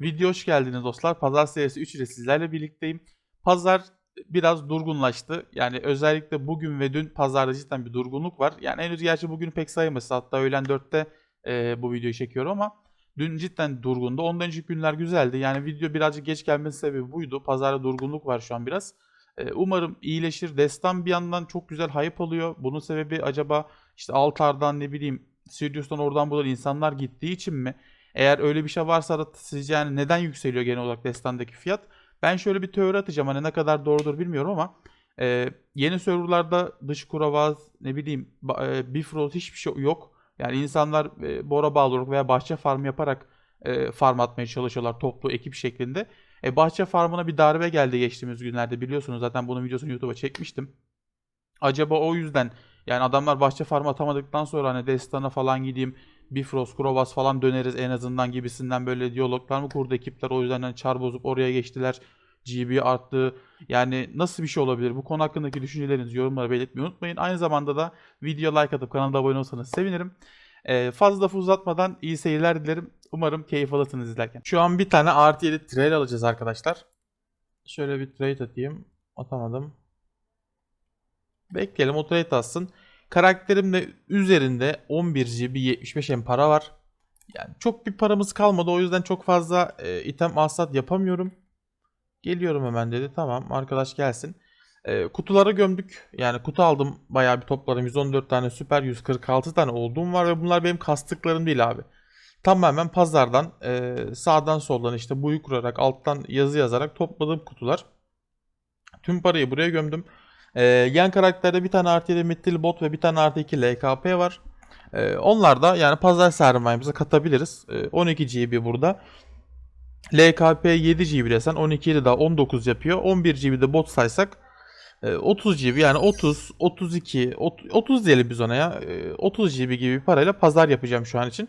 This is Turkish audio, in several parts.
Video hoş geldiniz dostlar. Pazar serisi 3 ile sizlerle birlikteyim. Pazar biraz durgunlaştı. Yani özellikle bugün ve dün pazarda cidden bir durgunluk var. Yani henüz gerçi bugünü pek sayılmaz. Hatta öğlen 4'te e, bu videoyu çekiyorum ama dün cidden durgundu. Ondan önceki günler güzeldi. Yani video birazcık geç gelmesi sebebi buydu. Pazarda durgunluk var şu an biraz. E, umarım iyileşir. Destan bir yandan çok güzel hype oluyor. Bunun sebebi acaba işte Altar'dan ne bileyim Sirius'tan oradan buradan insanlar gittiği için mi? Eğer öyle bir şey varsa da sizce yani neden yükseliyor genel olarak destandaki fiyat? Ben şöyle bir teori atacağım hani ne kadar doğrudur bilmiyorum ama e, yeni serverlarda dış kuravaz ne bileyim e, Bifrost hiçbir şey yok. Yani insanlar e, Bora bağlı olarak veya bahçe farm yaparak e, farm atmaya çalışıyorlar toplu ekip şeklinde. E, bahçe farmına bir darbe geldi geçtiğimiz günlerde biliyorsunuz zaten bunun videosunu YouTube'a çekmiştim. Acaba o yüzden yani adamlar bahçe farmı atamadıktan sonra hani Destan'a falan gideyim Bifrost, Krovas falan döneriz en azından gibisinden böyle diyaloglar mı kurdu ekipler o yüzden hani çar bozup oraya geçtiler. GB arttı. Yani nasıl bir şey olabilir? Bu konu hakkındaki düşüncelerinizi yorumlara belirtmeyi unutmayın. Aynı zamanda da video like atıp kanala abone olursanız sevinirim. Ee, fazla lafı uzatmadan iyi seyirler dilerim. Umarım keyif alırsınız izlerken. Şu an bir tane artı 7 trail alacağız arkadaşlar. Şöyle bir trade atayım. Atamadım. Bekleyelim o trade atsın. Karakterimde üzerinde 11 GB 75 M para var. Yani çok bir paramız kalmadı. O yüzden çok fazla e, item alsat yapamıyorum. Geliyorum hemen dedi. Tamam arkadaş gelsin. E, kutulara gömdük. Yani kutu aldım. Bayağı bir topladım. 114 tane süper 146 tane olduğum var ve bunlar benim kastıklarım değil abi. Tamamen pazardan e, sağdan soldan işte buyu kurarak alttan yazı yazarak topladığım kutular. Tüm parayı buraya gömdüm. Ee, yan karakterde bir tane artı 7 Mittil bot ve bir tane artı 2 LKP var. Ee, onlar da yani pazar sermayemize katabiliriz. Ee, 12 GB burada. LKP 7 GB desen 12 ile daha 19 yapıyor. 11 GB de bot saysak e, 30 GB yani 30, 32, 30, 30 diyelim biz ona ya. E, 30 GB gibi bir parayla pazar yapacağım şu an için.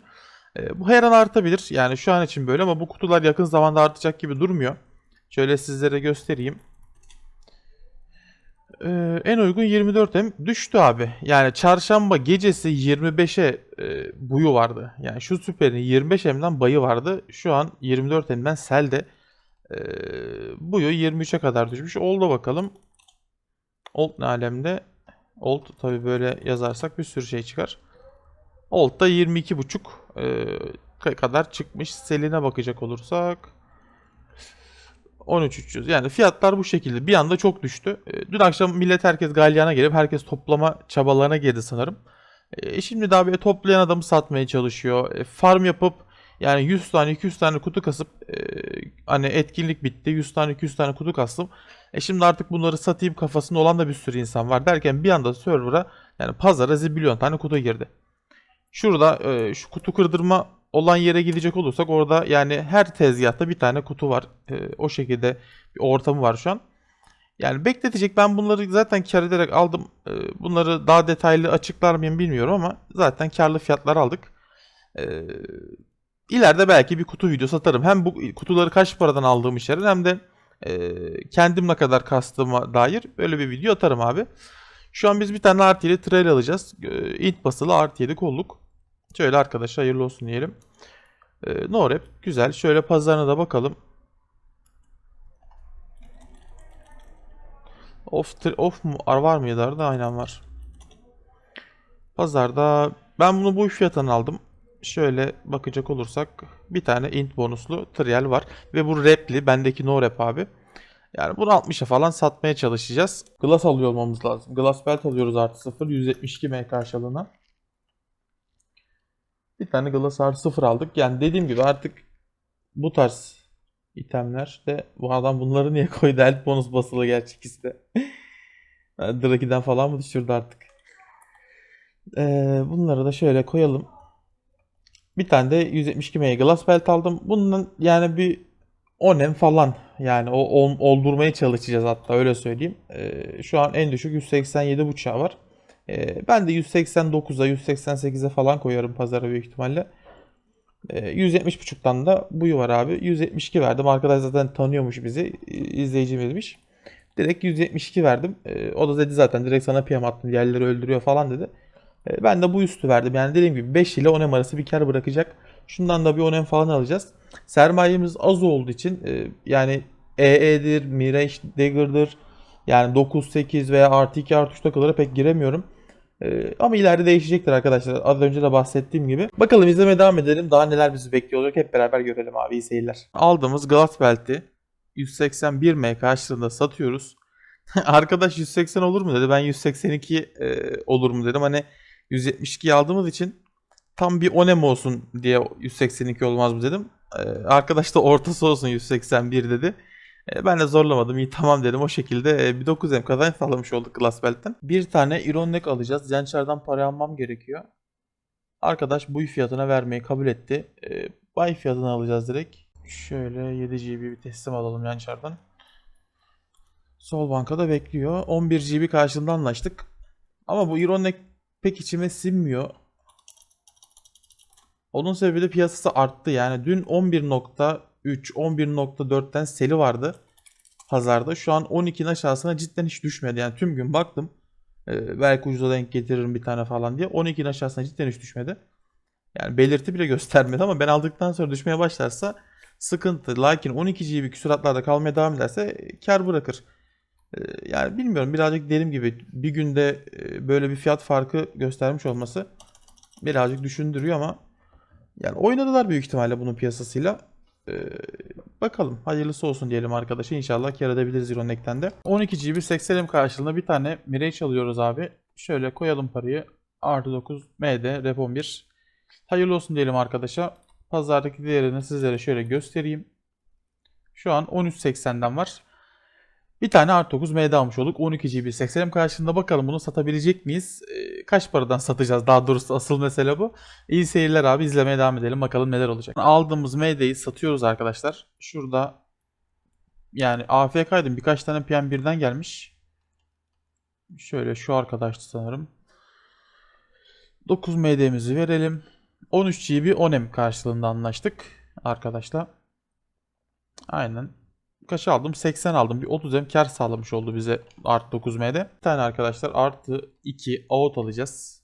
E, bu her an artabilir. Yani şu an için böyle ama bu kutular yakın zamanda artacak gibi durmuyor. Şöyle sizlere göstereyim. Ee, en uygun 24M düştü abi. Yani çarşamba gecesi 25'e e, buyu vardı. Yani şu süperin 25M'den bayı vardı. Şu an 24M'den selde. E, buyu 23'e kadar düşmüş. Oldu bakalım. Old ne alemde? Old tabi böyle yazarsak bir sürü şey çıkar. Old da 22.5 e, kadar çıkmış. Seline bakacak olursak 13300. Yani fiyatlar bu şekilde. Bir anda çok düştü. E, Dün akşam millet herkes galyana gelip herkes toplama çabalarına girdi sanırım. E, şimdi daha böyle toplayan adamı satmaya çalışıyor. E, farm yapıp yani 100 tane 200 tane kutu kasıp hani etkinlik bitti 100 tane 200 tane kutu kastım. E şimdi artık bunları satayım kafasında olan da bir sürü insan var derken bir anda server'a yani pazara zibilyon tane kutu girdi. Şurada şu kutu kırdırma olan yere gidecek olursak orada yani her tezgahta bir tane kutu var. E, o şekilde bir ortamı var şu an. Yani bekletecek ben bunları zaten kar ederek aldım. E, bunları daha detaylı açıklar mıyım bilmiyorum ama zaten karlı fiyatlar aldık. E, ileride belki bir kutu videosu atarım. Hem bu kutuları kaç paradan aldığım içerir hem de e, kendim ne kadar kastığıma dair böyle bir video atarım abi. Şu an biz bir tane artı 7 trail alacağız. E, int basılı artı 7 kolluk. Şöyle arkadaşlar hayırlı olsun diyelim. E, no rap güzel. Şöyle pazarına da bakalım. Off, off mu var mıydı arada? Aynen var. Pazarda ben bunu bu fiyattan aldım. Şöyle bakacak olursak bir tane int bonuslu trial var. Ve bu repli. Bendeki no rap abi. Yani bunu 60'a falan satmaya çalışacağız. Glass alıyor olmamız lazım. Glass belt alıyoruz artı 0. 172 M karşılığına. Bir tane Glass artı 0 aldık. Yani dediğim gibi artık bu tarz itemler de bu adam bunları niye koydu? Elf bonus basılı gerçi ikisi de. Draki'den falan mı düşürdü artık? Ee, bunları da şöyle koyalım. Bir tane de 172 M Glass belt aldım. Bunun yani bir 10 falan yani o ol, oldurmaya çalışacağız hatta öyle söyleyeyim. Ee, şu an en düşük 187 bıçağı var. Ee, ben de 189'a 188'e falan koyarım pazara büyük ihtimalle. Ee, 170.5'tan da buyu var abi. 172 verdim. Arkadaş zaten tanıyormuş bizi. izleyicimizmiş. Direkt 172 verdim. Ee, o da dedi zaten direkt sana PM attım. Diğerleri öldürüyor falan dedi. Ee, ben de bu üstü verdim. Yani dediğim gibi 5 ile 10 arası bir kar bırakacak. Şundan da bir 10M falan alacağız. Sermayemiz az olduğu için e, yani EE'dir, Mirage Dagger'dır. Yani 9, 8 veya artı 2 artı 3 takılara pek giremiyorum. Ee, ama ileride değişecektir arkadaşlar. Az önce de bahsettiğim gibi. Bakalım izlemeye devam edelim. Daha neler bizi bekliyor olacak hep beraber görelim abi. İyi seyirler. Aldığımız Glass Belt'i 181M karşılığında satıyoruz. Arkadaş 180 olur mu dedi. Ben 182 e, olur mu dedim. Hani 172 aldığımız için tam bir onem olsun diye 182 olmaz mı dedim. E, arkadaş da ortası olsun 181 dedi. E, ben de zorlamadım. İyi tamam dedim. O şekilde e, bir 9M kazanç sağlamış olduk Glass Belt'ten. Bir tane Iron Neck alacağız. Gençlerden para almam gerekiyor. Arkadaş bu fiyatına vermeyi kabul etti. E, buy fiyatını alacağız direkt. Şöyle 7 GB bir teslim alalım Gençlerden. Sol bankada bekliyor. 11 GB karşılığında anlaştık. Ama bu Iron Neck pek içime sinmiyor. Onun sebebi de piyasası arttı. Yani dün 11.3, 11.4'ten seli vardı pazarda. Şu an 12'nin aşağısına cidden hiç düşmedi. Yani tüm gün baktım. Ee, belki ucuza denk getiririm bir tane falan diye. 12'nin aşağısına cidden hiç düşmedi. Yani belirti bile göstermedi ama ben aldıktan sonra düşmeye başlarsa sıkıntı. Lakin 12 GB küsuratlarda kalmaya devam ederse kar bırakır. Ee, yani bilmiyorum birazcık dediğim gibi bir günde e, böyle bir fiyat farkı göstermiş olması birazcık düşündürüyor ama yani oynadılar büyük ihtimalle bunun piyasasıyla. Ee, bakalım hayırlısı olsun diyelim arkadaşa. İnşallah kar edebiliriz Ironek'ten de. 12 GB 80M karşılığında bir tane Mirage alıyoruz abi. Şöyle koyalım parayı. Artı 9 MD Rep 11. Hayırlı olsun diyelim arkadaşa. Pazardaki değerini sizlere şöyle göstereyim. Şu an 13.80'den var. Bir tane artı 9 MD almış olduk. 12 GB 80M karşılığında bakalım bunu satabilecek miyiz? Ee, kaç paradan satacağız? Daha doğrusu asıl mesele bu. İyi seyirler abi. izlemeye devam edelim. Bakalım neler olacak. Aldığımız MD'yi satıyoruz arkadaşlar. Şurada yani AFK'ydım. Birkaç tane PM1'den gelmiş. Şöyle şu arkadaştı sanırım. 9 MD'mizi verelim. 13 GB 10M karşılığında anlaştık arkadaşlar. Aynen kaç aldım? 80 aldım. Bir 30 M kar sağlamış oldu bize artı 9 M'de. Bir tane arkadaşlar artı 2 out alacağız.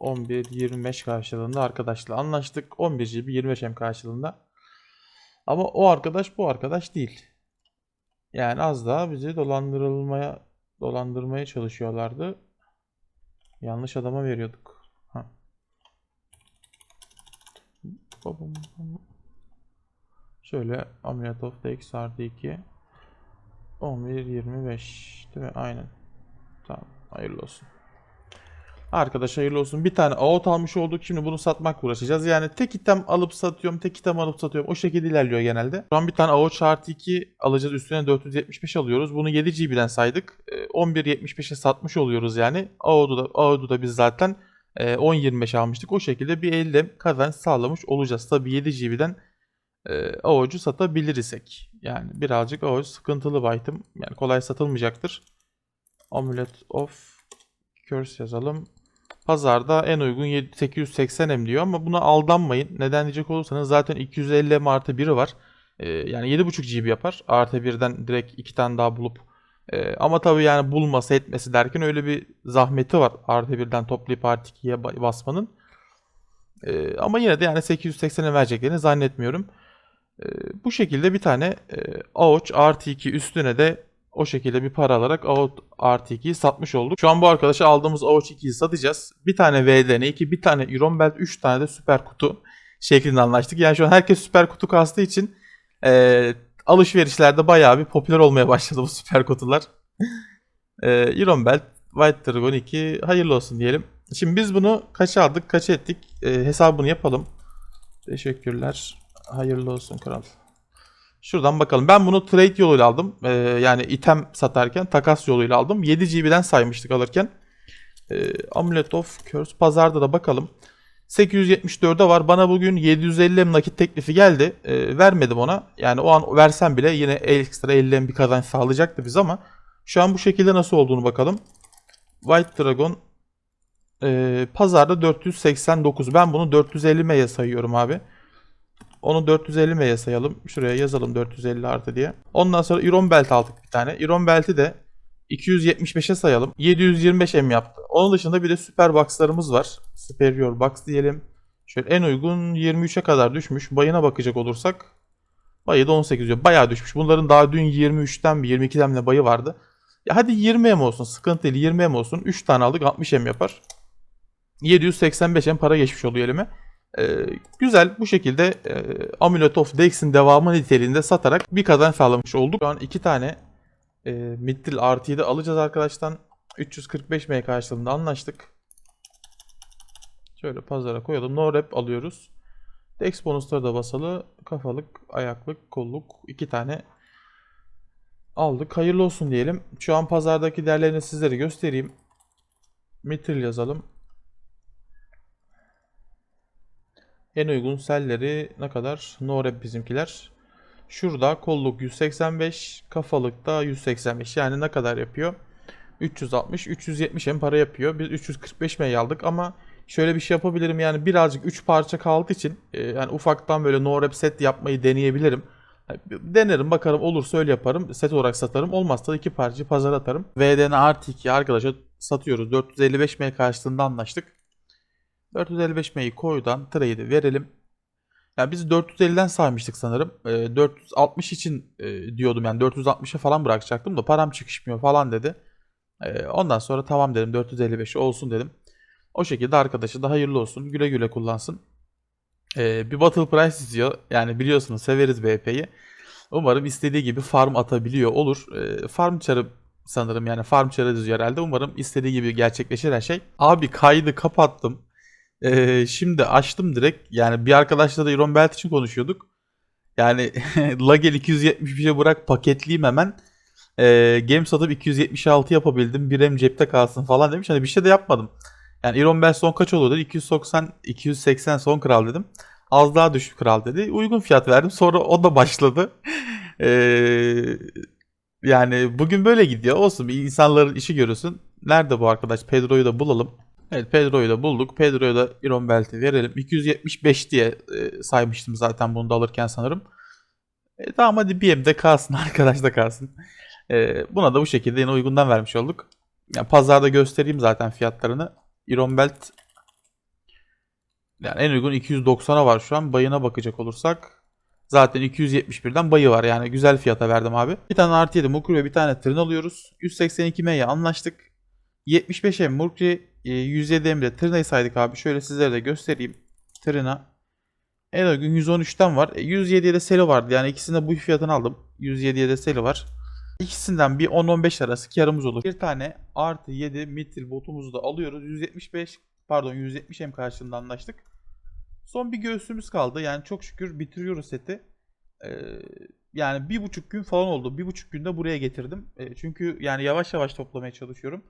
11-25 karşılığında arkadaşla anlaştık. 11 GB 25 M karşılığında. Ama o arkadaş bu arkadaş değil. Yani az daha bizi dolandırılmaya dolandırmaya çalışıyorlardı. Yanlış adama veriyorduk. Ha. Şöyle ameliyat of x artı 2 11 25 değil mi? Aynen. Tamam. Hayırlı olsun. Arkadaş hayırlı olsun. Bir tane out almış olduk. Şimdi bunu satmak uğraşacağız. Yani tek item alıp satıyorum. Tek item alıp satıyorum. O şekilde ilerliyor genelde. Şu an bir tane out artı 2 alacağız. Üstüne 475 alıyoruz. Bunu 7 GB'den saydık. 11.75'e satmış oluyoruz yani. Out'u da, out'u da biz zaten 10.25 almıştık. O şekilde bir elde kazanç sağlamış olacağız. Tabii 7 GB'den e, avucu satabilirsek. Yani birazcık avuç sıkıntılı bir item. Yani kolay satılmayacaktır. Amulet of Curse yazalım. Pazarda en uygun 880M diyor ama buna aldanmayın. Neden diyecek olursanız zaten 250M artı 1'i var. Ee, yani 7.5 GB yapar. Artı 1'den direkt 2 tane daha bulup ee, ama tabii yani bulması etmesi derken öyle bir zahmeti var. Artı 1'den toplayıp artı 2'ye basmanın. Ee, ama yine de yani 880'e vereceklerini zannetmiyorum. Ee, bu şekilde bir tane e, Ouch artı 2 üstüne de o şekilde bir para alarak Ouch artı 2'yi satmış olduk. Şu an bu arkadaşa aldığımız Ouch 2'yi satacağız. Bir tane VDN 2, bir tane Iron Belt, 3 tane de süper kutu şeklinde anlaştık. Yani şu an herkes süper kutu kastığı için e, alışverişlerde bayağı bir popüler olmaya başladı bu süper kutular. e, Iron Belt, White Dragon 2 hayırlı olsun diyelim. Şimdi biz bunu kaça aldık, kaça ettik e, hesabını yapalım. Teşekkürler. Hayırlı olsun kral. Şuradan bakalım. Ben bunu trade yoluyla aldım. Ee, yani item satarken takas yoluyla aldım. 7 GB'den saymıştık alırken. Ee, Amulet of Curse. Pazarda da bakalım. 874'e var. Bana bugün 750 M nakit teklifi geldi. Ee, vermedim ona. Yani o an versem bile yine ekstra 50 M bir kazanç sağlayacaktı biz ama şu an bu şekilde nasıl olduğunu bakalım. White Dragon e, pazarda 489. Ben bunu 450 M'ye sayıyorum abi. Onu 450 M'ye sayalım. Şuraya yazalım 450 artı diye. Ondan sonra Iron Belt aldık bir tane. Iron Belt'i de 275'e sayalım. 725 M yaptı. Onun dışında bir de Super Box'larımız var. Superior Box diyelim. Şöyle en uygun 23'e kadar düşmüş. Bayına bakacak olursak bayı da 18 diyor. Bayağı düşmüş. Bunların daha dün 23'ten bir 22'den mi bayı vardı. Ya hadi 20 M olsun. Sıkıntı değil. 20 M olsun. 3 tane aldık 60 M yapar. 785 M para geçmiş oluyor elime. Ee, güzel bu şekilde e, Amulet of Dex'in devamı niteliğinde satarak bir kazanç sağlamış olduk. Şu an 2 tane e, Mithril artıyı da alacağız arkadaştan. 345 M karşılığında anlaştık. Şöyle pazara koyalım. No rep alıyoruz. Dex bonusları da basalı. Kafalık, ayaklık, kolluk iki tane aldık. Hayırlı olsun diyelim. Şu an pazardaki değerlerini sizlere göstereyim. Mithril yazalım. En uygun selleri ne kadar? No rep bizimkiler. Şurada kolluk 185, kafalıkta 185. Yani ne kadar yapıyor? 360, 370 hem para yapıyor. Biz 345 M'yi aldık ama şöyle bir şey yapabilirim yani birazcık 3 parça kaldığı için e, yani ufaktan böyle no rep set yapmayı deneyebilirim. Denerim bakarım olursa öyle yaparım. Set olarak satarım. Olmazsa iki parça pazara atarım. VDN artı 2 arkadaşa satıyoruz. 455 M karşılığında anlaştık. 455 M'yi koyudan trade'i verelim. Yani biz 450'den saymıştık sanırım. E, 460 için e, diyordum yani 460'a falan bırakacaktım da param çıkışmıyor falan dedi. E, ondan sonra tamam dedim 455 olsun dedim. O şekilde arkadaşı da hayırlı olsun. Güle güle kullansın. Ee, bir Battle Price istiyor. Yani biliyorsunuz severiz BP'yi. Umarım istediği gibi farm atabiliyor olur. Ee, farm çarı sanırım yani farm çarı diyor herhalde. Umarım istediği gibi gerçekleşir her şey. Abi kaydı kapattım. Ee, şimdi açtım direkt. Yani bir arkadaşla da Iron Belt için konuşuyorduk. Yani Lagel 275'e bırak paketleyeyim hemen. Ee, game satıp 276 yapabildim. Bir hem cepte kalsın falan demiş. Hani bir şey de yapmadım. Yani Iron Bell son kaç olur dedi. 290, 280 son kral dedim. Az daha düşük kral dedi. Uygun fiyat verdim. Sonra o da başladı. Ee, yani bugün böyle gidiyor. Olsun insanların işi görürsün. Nerede bu arkadaş? Pedro'yu da bulalım. Evet Pedro'yu da bulduk. Pedro'ya da Iron Belt'i verelim. 275 diye e, saymıştım zaten bunu da alırken sanırım. E, tamam hadi bir de kalsın arkadaş da kalsın. E, buna da bu şekilde yine uygundan vermiş olduk. Yani pazarda göstereyim zaten fiyatlarını. Iron Belt yani en uygun 290'a var şu an. Bayına bakacak olursak zaten 271'den bayı var. Yani güzel fiyata verdim abi. Bir tane artı 7 Murkri ve bir tane Trin alıyoruz. 182 M'ye anlaştık. 75 M Murkri 107 M'de Trina'yı saydık abi. Şöyle sizlere de göstereyim. Trina en uygun 113'ten var. E, 107'ye de seli vardı. Yani ikisinde bu fiyatını aldım. 107'ye de seli var. İkisinden bir 10-15 arası karımız olur. Bir tane artı 7 mitril botumuzu da alıyoruz. 175 pardon 170 M karşılığında anlaştık. Son bir göğsümüz kaldı. Yani çok şükür bitiriyoruz seti. Ee, yani bir buçuk gün falan oldu. Bir buçuk günde buraya getirdim. Ee, çünkü yani yavaş yavaş toplamaya çalışıyorum.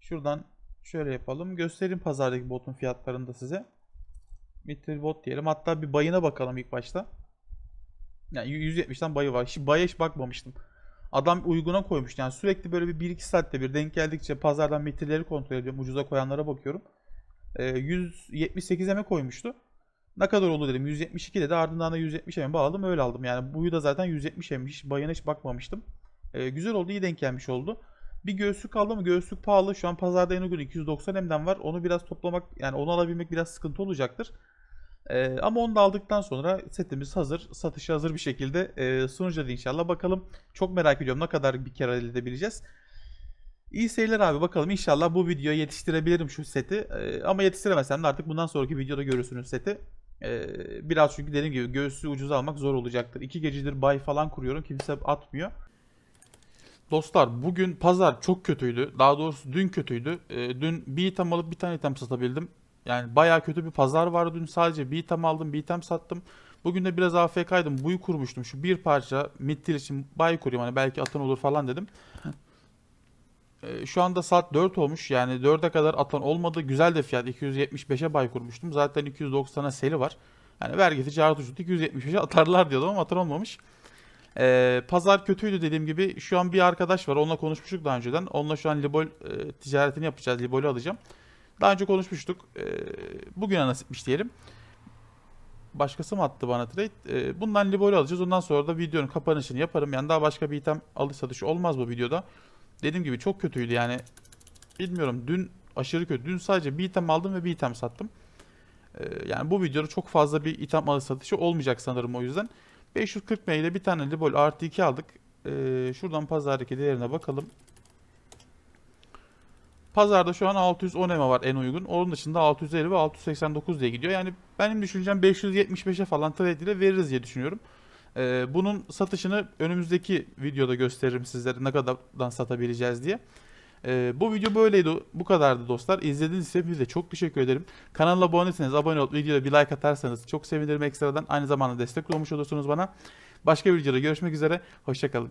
Şuradan şöyle yapalım. Göstereyim pazardaki botun fiyatlarını da size. Mitril bot diyelim. Hatta bir bayına bakalım ilk başta. Yani 170'ten bayı var. Şimdi baya hiç bakmamıştım. Adam uyguna koymuş. Yani sürekli böyle bir 1-2 saatte bir denk geldikçe pazardan metinleri kontrol ediyorum. Ucuza koyanlara bakıyorum. Ee, 178'e koymuştu. Ne kadar oldu dedim. 172 dedi. Ardından da 170'e bağladım. Öyle aldım. Yani buyu da zaten 170'emiş. Bayana hiç bakmamıştım. Ee, güzel oldu. iyi denk gelmiş oldu. Bir göğüslük aldı mı? Göğüslük pahalı. Şu an pazarda en uygun 290 M'den var. Onu biraz toplamak yani onu alabilmek biraz sıkıntı olacaktır. Ee, ama onu da aldıktan sonra setimiz hazır. Satışa hazır bir şekilde e, sunacağız inşallah. Bakalım çok merak ediyorum ne kadar bir kere elde edebileceğiz. İyi seyirler abi bakalım inşallah bu videoya yetiştirebilirim şu seti. Ee, ama yetiştiremesem de artık bundan sonraki videoda görürsünüz seti. Ee, biraz çünkü dediğim gibi göğsü ucuz almak zor olacaktır. İki gecedir bay falan kuruyorum kimse atmıyor. Dostlar bugün pazar çok kötüydü. Daha doğrusu dün kötüydü. Ee, dün bir item alıp bir tane item satabildim. Yani bayağı kötü bir pazar vardı dün sadece bir item aldım bir item sattım. Bugün de biraz AFK'ydım buyu kurmuştum şu bir parça mittil için bay kurayım hani belki atan olur falan dedim. Ee, şu anda saat 4 olmuş yani 4'e kadar atan olmadı güzel de fiyat 275'e bay kurmuştum zaten 290'a seli var. Yani vergisi çağrı tuşu 275'e atarlar diyordum ama atan olmamış. Ee, pazar kötüydü dediğim gibi. Şu an bir arkadaş var. Onunla konuşmuştuk daha önceden. Onunla şu an Libol e, ticaretini yapacağız. Libol'ü alacağım. Daha önce konuşmuştuk. Ee, bugüne nasipmiş diyelim. Başkası mı attı bana trade? Ee, bundan Libol'ü alacağız. Ondan sonra da videonun kapanışını yaparım. Yani daha başka bir item alış satışı olmaz bu videoda. Dediğim gibi çok kötüydü yani. Bilmiyorum dün aşırı kötü. Dün sadece bir item aldım ve bir item sattım. Ee, yani bu videoda çok fazla bir itham malı satışı olmayacak sanırım o yüzden. 540 M ile bir tane Libol artı 2 aldık. Ee, şuradan pazardaki değerine bakalım. Pazarda şu an 610 EMA var en uygun. Onun dışında 650 ve 689 diye gidiyor. Yani benim düşüncem 575'e falan trade ile veririz diye düşünüyorum. Ee, bunun satışını önümüzdeki videoda gösteririm sizlere ne kadardan satabileceğiz diye. Ee, bu video böyleydi. Bu kadardı dostlar. İzlediğiniz için hepinize çok teşekkür ederim. Kanala abone değilseniz abone olup videoya bir like atarsanız çok sevinirim ekstradan. Aynı zamanda destek olmuş olursunuz bana. Başka bir videoda görüşmek üzere. Hoşçakalın.